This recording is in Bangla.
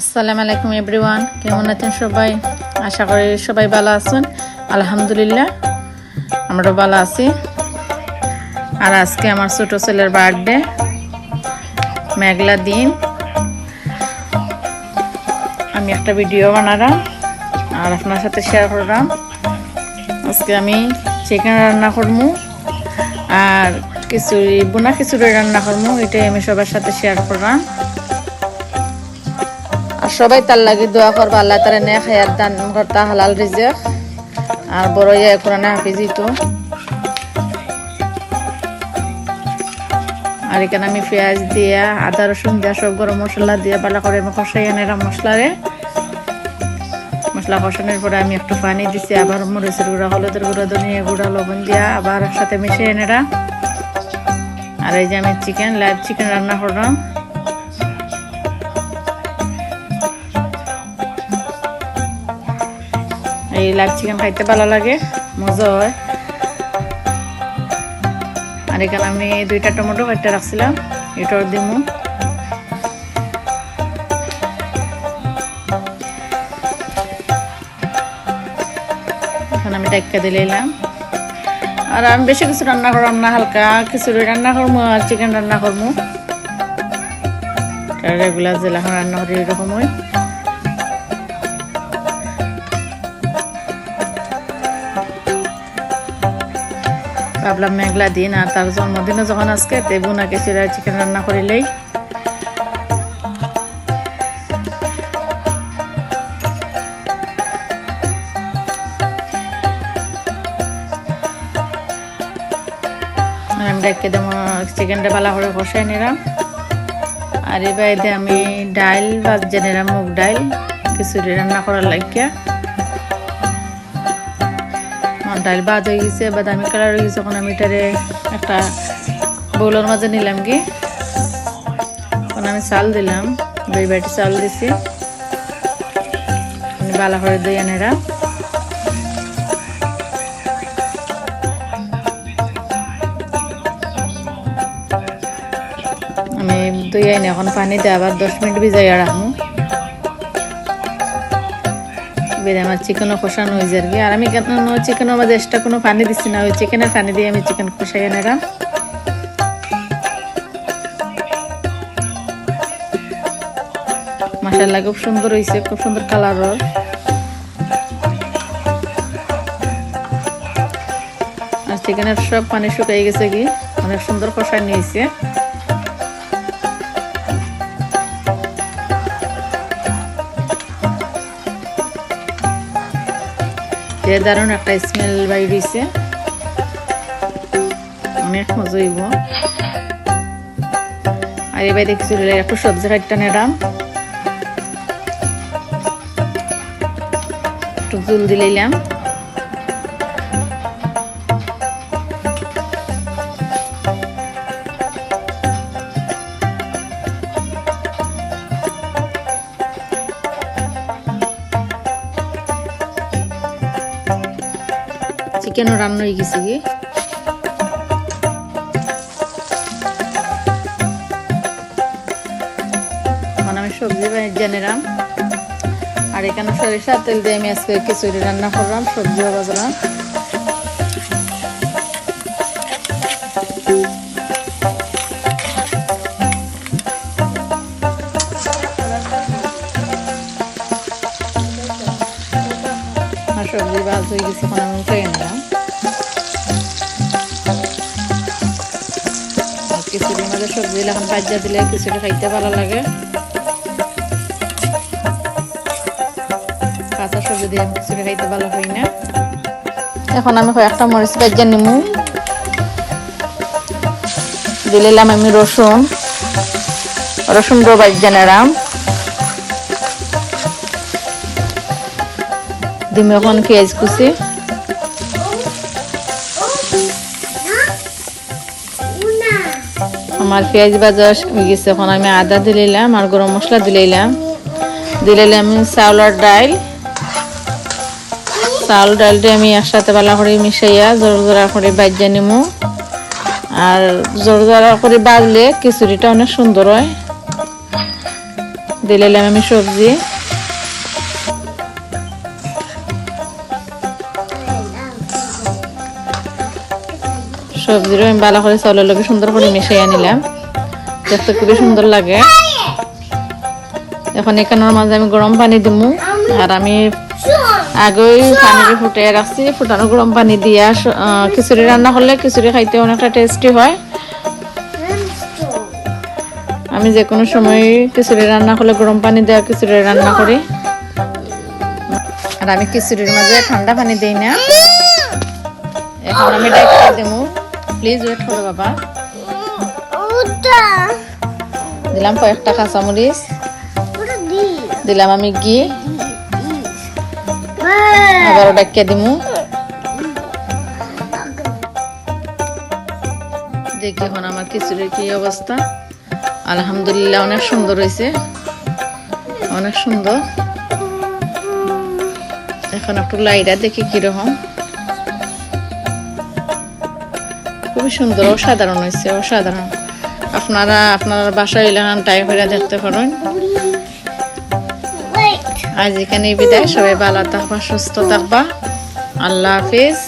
আসসালামু আলাইকুম এভরিওয়ান, কেমন আছেন সবাই? আশা করি সবাই ভালো আছেন। আলহামদুলিল্লাহ, আমরাও ভালো আছি। আর আজকে আমার ছোট ছেলের বার্থডে, মেঘলা দিন। আমি একটা ভিডিও বানালাম আর আপনার সাথে শেয়ার করলাম। আজকে আমি চিকেন রান্না করব আর খিচুড়ি বোনা খিচুড়ি রান্না করব এটাই আমি সবার সাথে শেয়ার করলাম। সবাই তার লাগে দোয়া করব, আল্লাহ তারা নে খায়ার দান কর্তা হালাল রিজেক। আর বড় ইয়ে কোরআনে হাফিজি তো। আর এখানে আমি পেঁয়াজ দিয়া, আদা, রসুন দিয়া, সব গরম মশলা দিয়ে ভালো করে আমি কষাই এনেলাম মশলারে। মশলা কষানোর পরে আমি একটু পানি দিছি, আবার মরিচের গুঁড়া, হলুদের গুঁড়া, ধনিয়া গুঁড়া, লবণ দিয়া আবার একসাথে মিশিয়ে এনেরা আর এই যে আমি চিকেন, লাইভ চিকেন রান্না করলাম। এই লাইভ চিকেন খাইতে ভালো লাগে মজা হয় আর এখানে আমি দুইটা টমেটো কাটতে রাখছিলাম, এটাও দিমু। এখন আমি ডাক্কা দিলাম আর আমি বেশি কিছু রান্না করলাম না, হালকা খিচুড়ি রান্না করব আর চিকেন রান্না করব রেগুলার জেলা রান্না করি এরকম ভাবলাম মেঘলা দিন আর তার জন্মদিনও যখন আজকে তে বুনা খিচুড়ি চিকেন রান্না করিলেই। আমি ডেকে চিকেনটা ভালো করে কষাই নিলাম। আর এবার আমি ডাইল ভাজছে নিলাম মুগ ডাইল, খিচুড়ি রান্না করার লাগিয়া। ডাইল বাজ হয়ে গেছে বাদামি কালার হয়ে গেছে এখন আমি এটারে একটা বউলের মাঝে নিলাম কি এখন আমি চাল দিলাম, দুই বাটি চাল দিছি। ভালো করে দই আনেরা আমি দই আইনি এখন পানি দিয়ে আবার দশ মিনিট ভিজাই রাখব। বেড়ে আমার চিকেনও কষানো হয়ে যাবে। আর আমি কেন চিকেনের মাঝে এক্সট্রা কোনো পানি দিচ্ছি না, ওই চিকেনের পানি দিয়ে আমি চিকেন কষাই এনেলাম মাসাল্লাহ খুব সুন্দর হয়েছে, খুব সুন্দর কালারও আর চিকেনের সব পানি শুকাই গেছে কি, অনেক সুন্দর কষাই নিয়েছে। যে দারুণ একটা স্মেল বাই দিছে। অনেক মজা হইব। আর এবার দেখছি একটু সবজি কাটটা নেডাম। একটু জুল দিলাম। চিকেনও রান্না হয়ে গেছে এখন আমি সবজি জেনেরাম আর এখানে সরিষা তেল দিয়ে আমি আজকে খিচুড়ি রান্না করলাম সবজিও বাজলাম। সবজি বাজ হয়ে গেছে, এখন আমি উঠে নিলাম। খিচুড়ির মধ্যে সবজি এখন বাজ্যা দিলে খিচুড়ি খাইতে ভালো লাগে। কাঁচা সবজি দিয়ে খিচুড়ি খাইতে ভালো হয় না। এখন আমি কয়েকটা মরিচ বাজ্যা নিমু। দিলাম আমি রসুন। রসুন রো বাজ্যা নেরাম দিমে এখন পেঁয়াজ কুচি আমার পেঁয়াজ ভাজা হয়ে গেছে। এখন আমি আদা দিলাম আর গরম মশলা দিলাম। দিলাম চাউলের ডাইল চাউল ডালটা আমি একসাথে ভালো করে মিশাইয়া জোর জোড়া করে বাজ্যা নিমু। আর জোর জোড়া করে বাজলে খিচুড়িটা অনেক সুন্দর হয়। দিলাম আমি সবজি। সবজিরও আমি ভালো করে চাউলের লোকে সুন্দর করে মিশিয়ে নিলাম। দেখতে খুবই সুন্দর লাগে। এখন এখানের মাঝে আমি গরম পানি দিমু। আর আমি আগেই পানি ফুটে রাখছি। ফুটানো গরম পানি দিয়া খিচুড়ি রান্না করলে খিচুড়ি খাইতে অনেকটা টেস্টি হয়। আমি যে কোনো সময় খিচুড়ি রান্না করলে গরম পানি দেওয়া খিচুড়ি রান্না করি। আর আমি খিচুড়ির মাঝে ঠান্ডা পানি দিই না। এখন আমি ডাইকা দেবো প্লিজ ওয়েট করো বাবা দিলাম কয়েকটা কাঁচামরিচ। দিলাম আমি ঘি। আবারও ডাকিয়ে দিমু? দেখি এখন আমার খিচুড়ির কি অবস্থা। আলহামদুলিল্লাহ অনেক সুন্দর হয়েছে। অনেক সুন্দর। এখন একটু লাইটা দেখি কীরকম। খুবই সুন্দর অসাধারণ হয়েছে অসাধারণ। আপনারা আপনার বাসায় এলাকান ট্রাই করে দেখতে পারেন। আজ এখানে বিদায় সবাই ভালো থাকবা সুস্থ থাকবা। আল্লাহ হাফিজ।